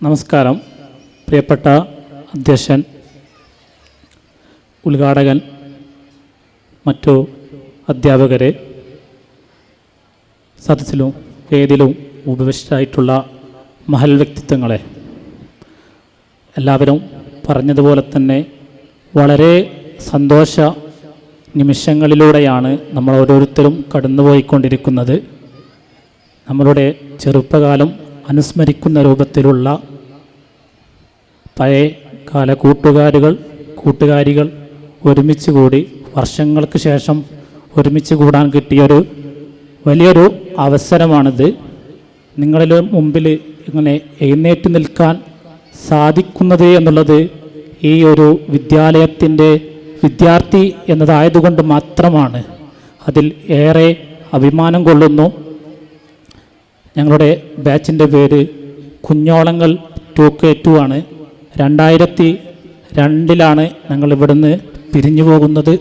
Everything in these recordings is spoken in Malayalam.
നമസ്കാരം. പ്രിയപ്പെട്ട അധ്യക്ഷൻ ഉദ്ഘാടകൻ മറ്റു അധ്യാപകരെ സദസ്സിലും വേദിയിലും ഉപവിഷ്ടരായിട്ടുള്ള മഹൽ വ്യക്തിത്വങ്ങളെ എല്ലാവരും പറഞ്ഞതുപോലെ തന്നെ വളരെ സന്തോഷ നിമിഷങ്ങളിലൂടെയാണ് നമ്മൾ ഓരോരുത്തരും കടന്നുപോയിക്കൊണ്ടിരിക്കുന്നത്. നമ്മളുടെ ചെറുപ്പകാലം അനുസ്മരിക്കുന്ന രൂപത്തിലുള്ള പഴയ കാല കൂട്ടുകാരുകൾ കൂട്ടുകാരികൾ ഒരുമിച്ച് കൂടി വർഷങ്ങൾക്ക് ശേഷം ഒരുമിച്ച് കൂടാൻ കിട്ടിയൊരു വലിയൊരു അവസരമാണിത്. നിങ്ങളിൽ മുമ്പിൽ ഇങ്ങനെ എഴുന്നേറ്റ് നിൽക്കാൻ സാധിക്കുന്നത് എന്നുള്ളത് ഈ ഒരു വിദ്യാലയത്തിന്റെ വിദ്യാർത്ഥി എന്നതായതുകൊണ്ട് മാത്രമാണ്. അതിൽ ഏറെ അഭിമാനം കൊള്ളുന്നു. ഞങ്ങളുടെ ബാച്ചിന്റെ പേര് കുഞ്ഞോളങ്ങൾ ടു കെ ടു ആണ്. രണ്ടായിരത്തി രണ്ടിലാണ് ഞങ്ങൾ ഇവിടുന്ന് പിരിഞ്ഞു പോകുന്നത്.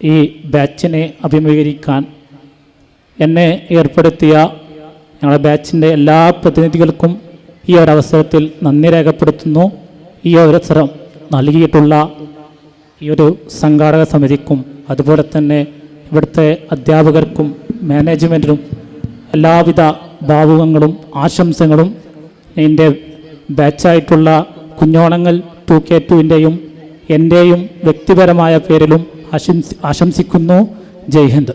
ഈ ബാച്ചിനെ അഭിമുഖീകരിക്കാൻ എന്നെ ഏർപ്പെടുത്തിയ ഞങ്ങളുടെ ബാച്ചിന്റെ എല്ലാ പ്രതിനിധികൾക്കും ഈ ഒരു അവസരത്തിൽ നന്ദി രേഖപ്പെടുത്തുന്നു. ഈ അവസരം നൽകിയിട്ടുള്ള ഈ ഒരു സംഘാടക സമിതിക്കും അതുപോലെ തന്നെ ഇവിടുത്തെ അധ്യാപകർക്കും മാനേജ്മെന്റിനും എല്ലാവിധ ഭാവുകങ്ങളും ആശംസകളും എന്റെ ബാച്ചായിട്ടുള്ള കുഞ്ഞോണങ്ങൾ ടു കെ ടുവിന്റെയും എന്റെയും വ്യക്തിപരമായ പേരിലും ആശംസി ആശംസിക്കുന്നു. ജയ് ഹിന്ദ്.